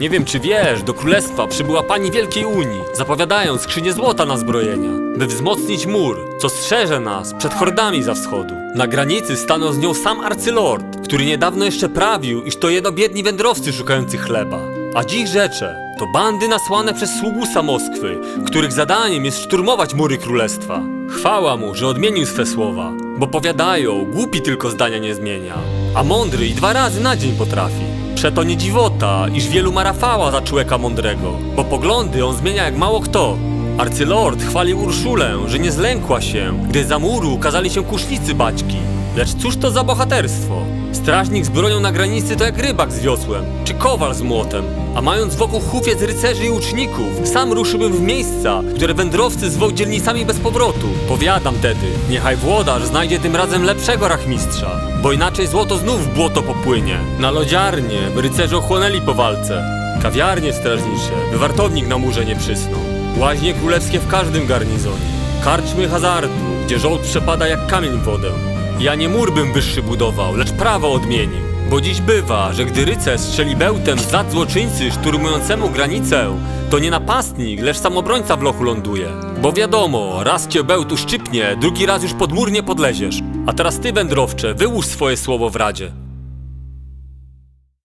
Nie wiem czy wiesz, do królestwa przybyła pani Wielkiej Unii, zapowiadając skrzynię złota na zbrojenia, by wzmocnić mur, co strzeże nas przed hordami za wschodu. Na granicy stanął z nią sam arcylord, który niedawno jeszcze prawił, iż to jeno biedni wędrowcy szukający chleba. A dziś rzecze to bandy nasłane przez sługusa Moskwy, których zadaniem jest szturmować mury królestwa. Chwała mu, że odmienił swe słowa, bo powiadają, głupi tylko zdania nie zmienia, a mądry i dwa razy na dzień potrafi. Przeto nie dziwota, iż wielu ma Rafała za człowieka mądrego, bo poglądy on zmienia jak mało kto. Arcylord chwalił Urszulę, że nie zlękła się, gdy za muru kazali się kusznicy baćki. Lecz cóż to za bohaterstwo? Strażnik z bronią na granicy to jak rybak z wiosłem, czy kowal z młotem. A mając wokół hufiec rycerzy i uczników, sam ruszyłbym w miejsca, które wędrowcy zwoł dzielnicami bez powrotu. Powiadam tedy, niechaj włodarz znajdzie tym razem lepszego rachmistrza, bo inaczej złoto znów w błoto popłynie. Na lodziarnie, rycerze ochłonęli po walce. Kawiarnie strażnicze, by wartownik na murze nie przysnął. Łaźnie królewskie w każdym garnizonie. Karczmy hazardu, gdzie żołd przepada jak kamień wodę. Ja nie mur bym wyższy budował, lecz prawo odmienił. Bo dziś bywa, że gdy rycerz strzeli bełtem z zad złoczyńcy szturmującemu granicę, to nie napastnik, lecz sam obrońca w lochu ląduje. Bo wiadomo, raz cię bełt uszczypnie, drugi raz już pod mur nie podleziesz. A teraz ty, wędrowcze, wyłóż swoje słowo w radzie.